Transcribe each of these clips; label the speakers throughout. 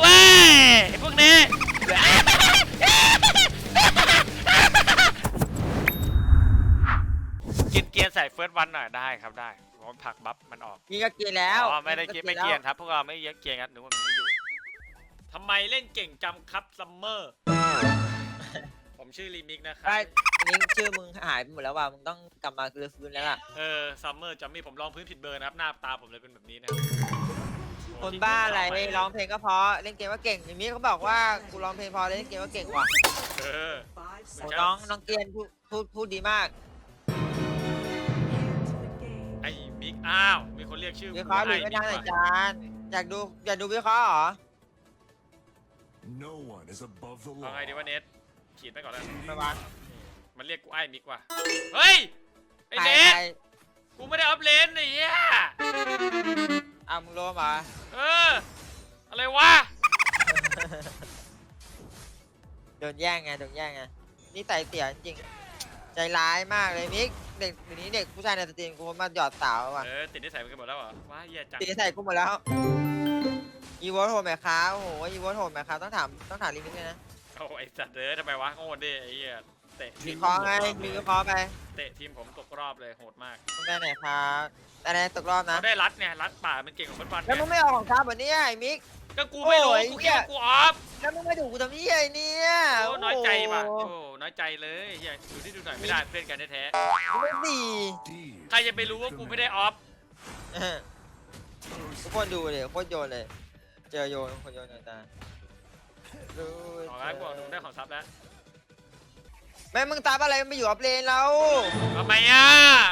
Speaker 1: เว้ยพวกนี้กินเกียร์ใส่เฟิร์สวันหน่อยได้ครับได้ผมผลักบัฟมันออก
Speaker 2: นี่ก็กินแล้ว
Speaker 1: อ๋อไม่ได้เกียร์ไม่เกียร์ครับพวกเราไม่เยอะเกียร์ครับนึกว่ามันไม่อยู่ทำไมเล่นเก่งจำครับซัมเมอร์ ผมชื่อรีมิกนะครั
Speaker 2: ได้
Speaker 1: บ
Speaker 2: นนี้ชื่อมึงหายไปหมดแล้วว่ะมึงต้องกลับมาคือฟื้นแล้วล่ะ
Speaker 1: เออซัมเมอร์จำม่ผมลองพื้นผิดเบอร์นะครับ หน้าตาผมเลยเป็นแบบนี้นะ ครับ
Speaker 2: คนบ้าอะไรร้องเพลงก็เพราะเล่นเกมก็เก่งอย่างนี้เขาบอกว่ากูร้องเพลงเพอเล่นเกมก็เก่งว่ะ
Speaker 1: เออ
Speaker 2: โอ้น้องน้องเกียนพูดพูดพูดดีมาก
Speaker 1: ไอ้มิกอ้าวมีคนเรียกชื่อ
Speaker 2: วิเคราะห์ดู
Speaker 1: ไอ้
Speaker 2: ไม่
Speaker 1: มิ
Speaker 2: ทางไหน
Speaker 1: ว่ะ
Speaker 2: จานอยากดูอยากดูวิเคราะห์เหรอ
Speaker 3: No one is above the
Speaker 1: เอา
Speaker 3: law.
Speaker 1: ไงดีวะเน็ตขีดไปก่อนแล้ว
Speaker 2: ไม่วะ
Speaker 1: มันเรียกกูไอ้มิกว่ะเฮ้ยไอ้
Speaker 2: ใคร
Speaker 1: เน็ต
Speaker 2: ใคร
Speaker 1: กูไม่ได้อัพเลนไอ้เหี้ย
Speaker 2: อะมึงรู้มา
Speaker 1: เออ อะไรวะ
Speaker 2: โดนแย่งไงโดนแย่งไงนี่ใส่เสียจริงใจร้ายมากเลยมิกเด็กเดี๋ยวนี้เด็กผู้ชายในสตรีมกูมาหยอดสาวว่ะ
Speaker 1: เออ ติดนิสัยมันกันหมดแล้วเหรอว้าเหี้ยจัง
Speaker 2: ตีใส่กูหมดแล้วอีโวโหดไหมครับโอ้โหอีโวโหดไหมครับต้องถามต้องถามลิมิตเลยนะ
Speaker 1: โอ้ไอ้สัตว์เด้อทำไมวะโง่ดิไอ้เหี้ย เตะที
Speaker 2: วิ
Speaker 1: ม
Speaker 2: เคราะห์ไงมีวิเคราะห์ไป
Speaker 1: เตะทีมผมตกรอบเลยโหดมาก
Speaker 2: มึงได้ไหนครับแต่ไหนตกรอบนะ
Speaker 1: เขาได้รัดเนี่ยรัดป่ามันเก่งกว่าฟุตบอล
Speaker 2: แล้วมึง
Speaker 1: ไง
Speaker 2: ไม่เอาของครับวันนี้ไอ้มิก
Speaker 1: ก็กูไม่รู้
Speaker 2: โอ้ย
Speaker 1: กู
Speaker 2: เหี้
Speaker 1: คิด
Speaker 2: ย
Speaker 1: ว่ากูออฟ
Speaker 2: แล้วมึงไม่ดูกูทำนี่ไอ้เนี่ย
Speaker 1: โอ้น้อยใจว่ะ
Speaker 2: โอ้
Speaker 1: โอ้น้อยใจเลยเฮียดูที่ดูหน่อยไม่ได้เพื่อนกันแท้
Speaker 2: ไม่ดี
Speaker 3: Deep
Speaker 1: ๆใครจะไปรู้ว่ากูไม่ได้ออฟ
Speaker 2: เออทุกคนดูเลยโคตรโยนเลย เจอโยนคนโยนตารู้
Speaker 1: ขอแล้วกูบอกหนูได้ของซับแล้ว
Speaker 2: แม่มึงตามอะไรมึงไปอยู่ออฟเลนแล้ว
Speaker 1: ทำไมอะ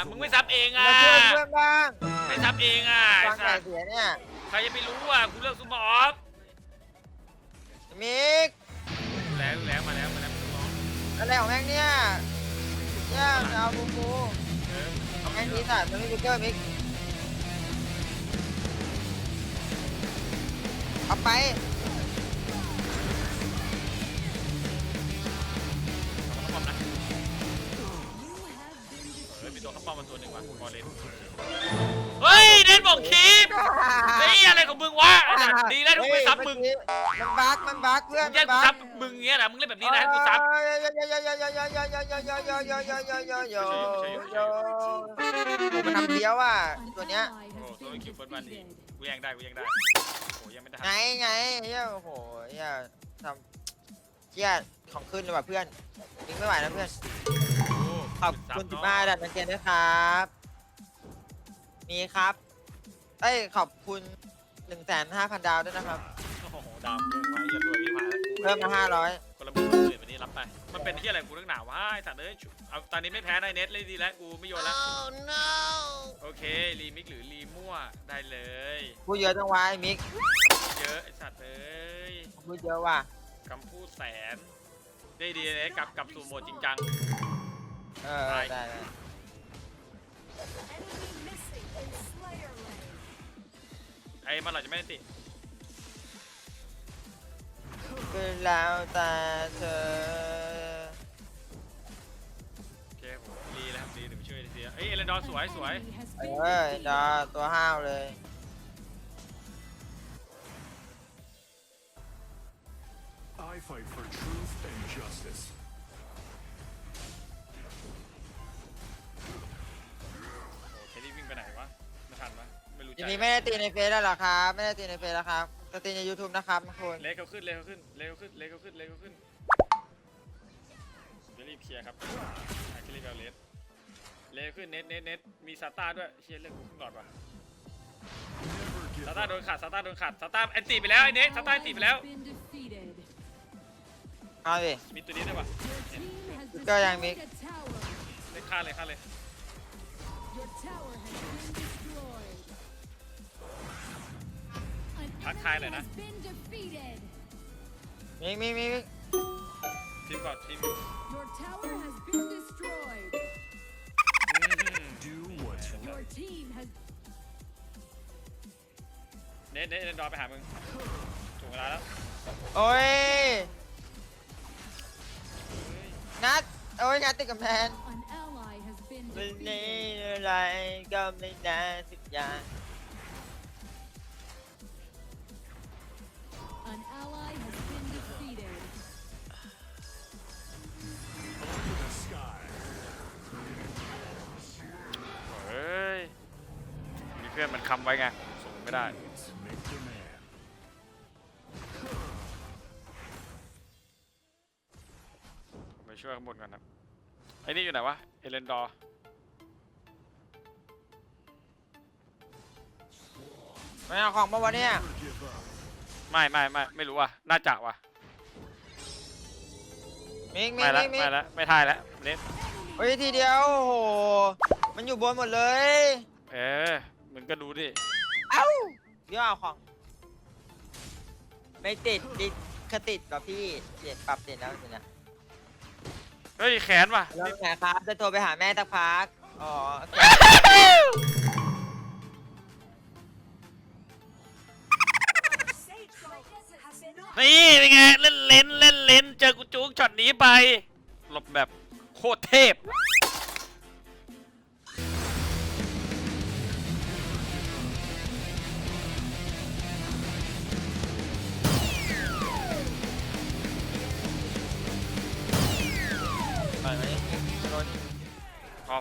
Speaker 1: มึงไม่ซับเองอะ
Speaker 2: มาช่วยเพื่อนบ้าง
Speaker 1: ไม่ซับเองอะไอ้
Speaker 2: วาง
Speaker 1: สั
Speaker 2: ไก่
Speaker 1: ส
Speaker 2: เสียเนี่ย
Speaker 1: ใครจะไปรู้อะกูเลือกซูเปอร์ออฟ
Speaker 2: มิก
Speaker 1: แล้วแล้วมาแล้วมาแล้วมึงน้อง
Speaker 2: อะไรของแม่งเนี่ยเนี่ยจะเอาบูบู
Speaker 1: เออ
Speaker 2: ของแม่งนี้สัตว์มันไม่มีเกอร์มิกเอาไป
Speaker 1: เออมีตันมาตัวหนึ่งว่ะบอลเลนเฮ้ยเน้นบอกทีมไอ้ยอะไรของมึงวะไอ้สัสดีแล้วที่กูไม่ซับมึง
Speaker 2: มันบั๊กมันบั๊กเพื่อน
Speaker 1: แย่งกูซับมึงเงี้ยนะมึงเล่นแบบนี้นะให้กูซับ
Speaker 2: มันทำเดียวอะตัวเนี้ย
Speaker 1: โอ้ตัวคิวเฟิร์สวันดีกูย่งได้กูย่งได้โอ้ยังไม่ได้
Speaker 2: ไงไงเฮียโอ้โหเฮียทำเฮียของขึ้นเลยว่ะเพื่อนยิงไม่ไหวนะเพื่อนโขอบคุณที่มาดัดนักเรียนด้วยครับมีครับ เอ้ยขอบคุณหนึ่งแสนห้าพันดาวด้วยนะครับ
Speaker 1: โอ้โหดาวเกินไว้อย่ารวยพี่ผ่านแล้วกู
Speaker 2: เพิ่มมาห้าร้อย
Speaker 1: คนละหมื่นคนอื่นวันนี้รับไป มันเป็นที่อะไรกูเรื่องหนาววะไอ้สัตว์เอ้ยชุเอาตอนนี้ไม่แพ้ในเน็ตเลยดีแล้วกูไม่โยนแล้วโอเครีมิกหรือรีมั่วได้เลย
Speaker 2: พูดเยอะจังวะไอ้มิก
Speaker 1: เยอะไอ้สัตว์เอ้ย
Speaker 2: พูดเยอะว่ะ
Speaker 1: คำพูดแสน ได้ดีเลยกลับกลับสู่โหมดจริงจัง
Speaker 2: เออได้ได้
Speaker 1: ไอ้มันหล่อจะไม่ได้ติ
Speaker 2: คือแล้วแต่เธอ
Speaker 1: โอเคผมรีแล้วครับรีเดี๋ยวไปช่วยเสียเอ้ยเอเลนดอร์สวยสวย
Speaker 2: เออดอตัวห้าวเลย
Speaker 1: ใจ
Speaker 2: ทีนี้ไม่ได้ตีในเฟซแล้วเหรอครับไม่ได้ตีในเฟซแล้วครับจะตีใน YouTube นะครับทุกคน
Speaker 1: เล็กเขาขึ้นเล็กเขาขึ้นเล็กเขาขึ้นเล็กเขาขึ้นเล็กเขาขึ้นเดี๋ยวรีบเคลียร์ครับอะเคลลี่เบลเลสเล็กขึ้นเน็ตเน็ตเน็ตมีซาต้าด้วยเชียร์เลือกกูขึ้นก่อนว่ะ
Speaker 3: Never give
Speaker 1: ซาต้า
Speaker 3: up.
Speaker 1: โดนขัดซาต้าโดนขัดซาต้าแอนตีไปแล้วไอ้เน็ตซาต้าแอนตีไปแล้ว
Speaker 2: เอาดิ
Speaker 1: มีตัวนี้ด้วยว่ะ
Speaker 2: ก็ยังมี
Speaker 1: เล่นฆ่าเลยฆ่าเลย ทักทายหน่อยนะ
Speaker 2: มีมีมีมี
Speaker 1: ทีมก่อนทีมอยู่
Speaker 4: Your tower has been destroyed.
Speaker 1: อืม
Speaker 3: Do what's right.
Speaker 4: Your team has
Speaker 1: เน็ตเน็ตเน็ตดอไปหามึงถึงเวลาแล้ว
Speaker 2: โอ้ยนัด โอ้ย นัดติดกำแพง
Speaker 4: an ally has been
Speaker 2: ไม่ได้
Speaker 4: defeated.
Speaker 2: อะไรก็ไม่ได้สักอย่าง
Speaker 1: อนมันคำไว้ไงผมส่งไม่ได้
Speaker 3: Let's make the man.
Speaker 1: ไปช่วยข้างบนก่อนครับไอ้นี่อยู่ไหนวะเอเลนดอร์
Speaker 2: ไม่เอาของมาวะเนี่ย
Speaker 3: Never give up.
Speaker 1: ไม่ไม่ไม่ไม่รู้ว่ะน่าจะว่ะ
Speaker 2: มิกมิ
Speaker 1: ไม่
Speaker 2: ก
Speaker 1: ละ
Speaker 2: มิกมิก
Speaker 1: ไม่ละไม่ทายแล้วเน็ต
Speaker 2: เฮ้ยทีเดียวโอ้โหมันอยู่บนหมดเลย
Speaker 1: เออ มึงก็ดูดิ
Speaker 2: เอ้าเดี๋ยวเอาของ ไม่ติดติดคติดกับพี่เปลี่ยนปรับเปลี่ยนแล้วสินะ
Speaker 1: เฮ้ยแขนว่ะ
Speaker 2: แล้วไงครับจะโทรไปหาแม่สักพัก อ๋อโอเค
Speaker 1: นี่เป็นไง เล่นเลนเล่นเลนเจอกูจุกช็อตนี้ไป หลบแบบโคตรเทพ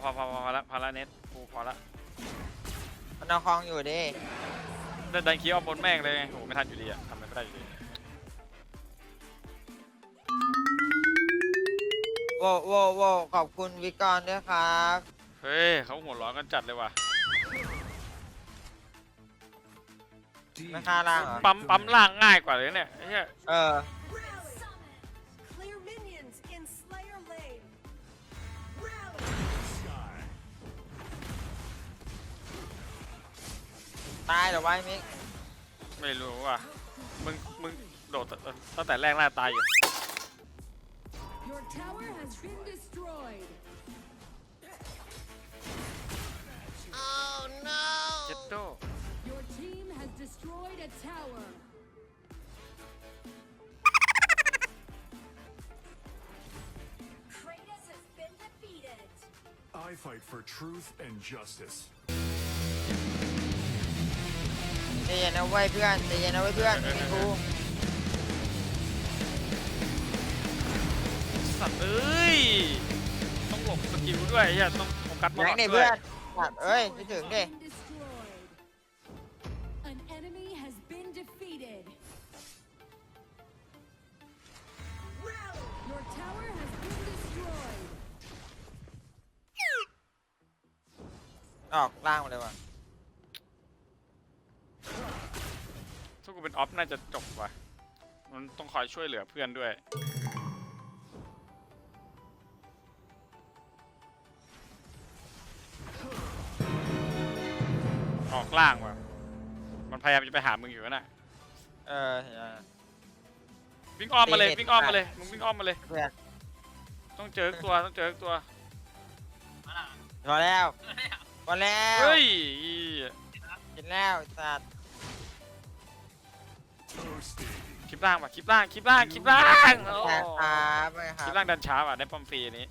Speaker 1: พอพอพอพอละพอละเน็ตกูพอละ
Speaker 2: มันเอาของอยู่ดิ
Speaker 1: เดินดันคีย์ออฟบนแม่งเลยไงโหไม่ทันอยู่ดีอะทำอะไรไม่ได้อยู่ดี
Speaker 2: โวโวโวขอบคุณวิกรด้วยครับ
Speaker 1: เฮ้ยเขาหัวร้อนกันจัดเลยว่ะ
Speaker 2: ไม่ค่าล่างเหรอ
Speaker 1: ปั๊มปั๊มล่างง่ายกว่าเลยเนี่ยไอ้เหี้ย
Speaker 2: เออ ตายเหรอวะไอ้มิก
Speaker 1: ไม่รู้ว่ะ มึง มึงโดดตั้งแต่แรกหน้าตายอยู่
Speaker 4: Your tower has been destroyed.
Speaker 1: เจ็ดโต
Speaker 4: Your team has destroyed a tower.
Speaker 5: Kratos has been defeated.
Speaker 3: I fight for truth and justice.
Speaker 2: ย็นนะเว้ยเพื่อนใจเย็นนะเว้ยเพื่อนมีกู
Speaker 1: สัตว์เอ้ย ต้องหลบสกิลด้วยไอ้เหี้ยต้องโฟกัสบอ
Speaker 2: แร
Speaker 1: ล
Speaker 2: งดิ
Speaker 1: ด้ว
Speaker 2: เพื่
Speaker 1: ย
Speaker 2: อนสัตว์เอ้ยไม่ถึงดิ
Speaker 4: Been destroyed. An enemy has been defeated.
Speaker 5: Rally.
Speaker 4: Your tower has been destroyed.
Speaker 2: ออกล่างมาเลยว่ะ
Speaker 1: ถ้ากู เป็นออฟน่าจะจบว่ะ มันต้องคอยช่วยเหลือเพื่อนด้วย ออกล่างว่ะ มันพยายามจะไปหามึงอยู่น่ะ
Speaker 2: เออเห็นแล้ว
Speaker 1: วิ่งอ้อมมาเลย
Speaker 2: ตีเน็ต
Speaker 1: วิ่งอ้อมมาเลย มึงวิ่งอ้อมมาเลย
Speaker 2: เพื่อน
Speaker 1: ต้องเจอตัวต้องเจอตัว
Speaker 2: พอแล้วพอแล้ว
Speaker 1: เฮ้ย
Speaker 2: กินแล้วสัตว์
Speaker 3: Toasted.
Speaker 1: คลิปล่างว่ะคลิปล่างคลิปล่างคลิปล่างโอ้
Speaker 2: แพ้ครับไปค
Speaker 1: คลิป
Speaker 2: รั
Speaker 1: ล่า
Speaker 2: บ
Speaker 1: งดันช้าว่ะได้ปอมฟรีอันนี้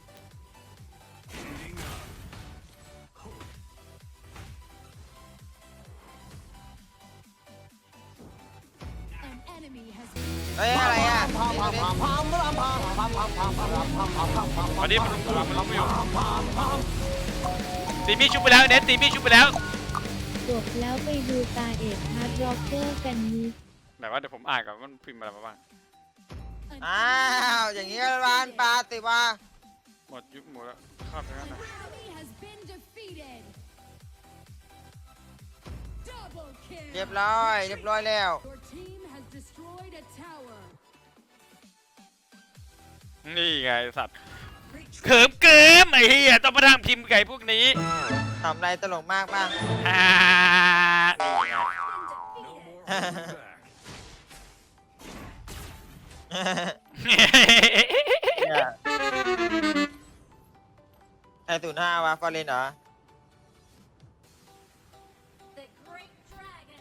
Speaker 3: Heating up.
Speaker 4: An enemy has been
Speaker 2: เฮ้ยอะไรอะ
Speaker 1: วันนี้มันลุมกูมันลุมกูอยู่ตีมี่ชุบไปแล้วเน็ตตีมี่ชุบไปแล้ว
Speaker 6: จบแล้วไปดูตาเอกฮาร์ดร็อกเกอร์กันนิด
Speaker 1: ไหนว่าเดี๋ยวผมอ่านก่อนว่ามันพิมพ์อะไรมาบ้าง
Speaker 4: an
Speaker 2: อ้าว อย่างงี้ก็ร้านปลาติว่า
Speaker 1: หมดยุคหมดแล้วเข้าไปแล้ว
Speaker 4: An
Speaker 1: นะ
Speaker 4: enemy has been defeated. Double
Speaker 2: เรียบ
Speaker 4: kill.
Speaker 2: ร้อย เรียบร้อยแล้ว
Speaker 4: Your team has destroyed a tower.
Speaker 1: นี่ไงสัตว์เขิมเกิมไอ้เหี้ยต้องมานั่งพิมพ์ไก่พวกนี้
Speaker 2: ทำไรตลกมากป่ะ
Speaker 1: อ่านี่ไง
Speaker 3: No more holding back.
Speaker 2: เนี่ยไอศูนย์ห้าวะฟอร์เรนเหรอ
Speaker 5: The Great Dragon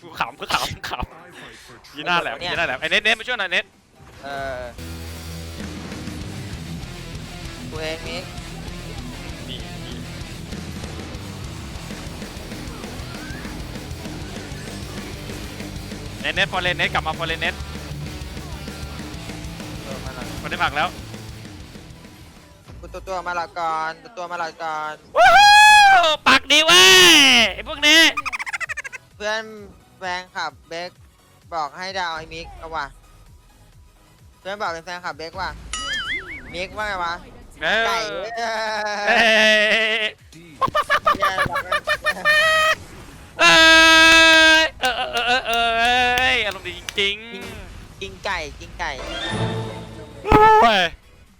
Speaker 1: กูขำกูขำกูข
Speaker 3: I fight for ำ truth.
Speaker 1: ยีหน้าแหลมยีหน้าแหลมไอ้เน็ตเน็ตมาช่วยหน่อยเน็ต
Speaker 2: เออกูเองมิก
Speaker 1: นี่นี่เน็ตเน็ตฟอร์เรนเน็ตกลับมาฟอร์เรนเน็ต
Speaker 2: ตัว มาหลัก
Speaker 1: คนได้ผักแล้ว
Speaker 2: กูตัวตัวมาหลักก่อนตัวตัวมาหลักก่อน
Speaker 1: ว้าวปากดีเว้ยไอ้พวกนี้
Speaker 2: เพื่อนแฟนคลับเบคบอกให้ดาวไอ้มิกเอาว่ะเพื่อนบอกเป็นแฟนคลับเบคว่ะมิกว่าไงวะ
Speaker 1: เออ
Speaker 2: ไก่
Speaker 1: เอ้ย
Speaker 2: เนี่ยบอกว่า
Speaker 1: เอ้ยเออเออเออเออเอ้ยอารมณ์ดีจริง
Speaker 2: กินไก่กินไก่
Speaker 1: ๆ โอ้ย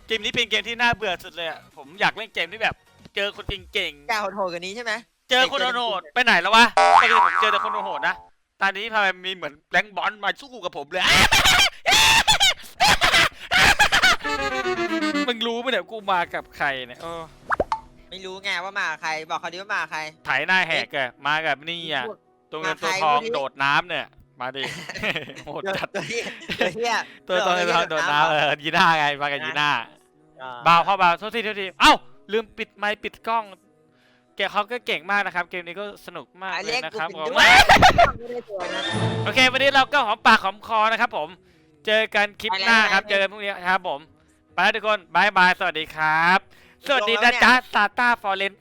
Speaker 1: เกมนี้เป็นเกมที่น่าเบื่อสุดเลยอะผมอยากเล่นเกมที่แบบ เจอคนเก่ง
Speaker 2: ไก่โหดๆกันนี้ใช่ไหม
Speaker 1: ๆ เจอคนโหดๆไปไหนแล้ววะปกติผมเจอแต่คนโหดๆนะ ตอนนี้ทำไมมีเหมือนแบงค์บอลมาสู้กับผมเลย มึงรู้ไหมเนี่ยกูมากับใครเนี่ยเออ
Speaker 2: ไม่รู้ไงว่ามากับใคร บอกเขาดิว่ามากับใคร
Speaker 1: ไถหน้าแหกอะมากับนี่อะตัวเงินตัวทองโดดน้ำเนี่ย มาดิ โหดจัด
Speaker 2: ตัวเหี้ยตัวเหี้ย
Speaker 1: ตัวตัวเงินตัวทองโดดน้ำเออยีน่าไงมากับยีน่า
Speaker 2: อ่
Speaker 1: เบาเข้าเบาโทษทีโทษทีเอ้า ลืมปิดไมค์ปิดกล้อง แกเขาก็เก่งมากนะครับ เกมนี้ก็สนุกมาก
Speaker 2: อะ
Speaker 1: เล
Speaker 2: เรี
Speaker 1: ย
Speaker 2: ยก
Speaker 1: นะ
Speaker 2: กู
Speaker 1: ครับ
Speaker 2: เป็น
Speaker 1: ผม
Speaker 2: ด้วยไม่ได้ตัวนะ
Speaker 1: โอเค วันนี้เราก็หอมปากหอมคอนะครับผม เจอกันคลิป
Speaker 2: ไปแล้ว
Speaker 1: หน้าครับ
Speaker 2: ไป
Speaker 1: เจอกันพรุ่งนี้ครับผม ไปแล้วทุกคนบายบาย สวัสดีครับ สวัสดี
Speaker 2: ลงแล้
Speaker 1: นะ
Speaker 2: วเนี่ย
Speaker 1: จ๊ะซาต้าฟอร์เรน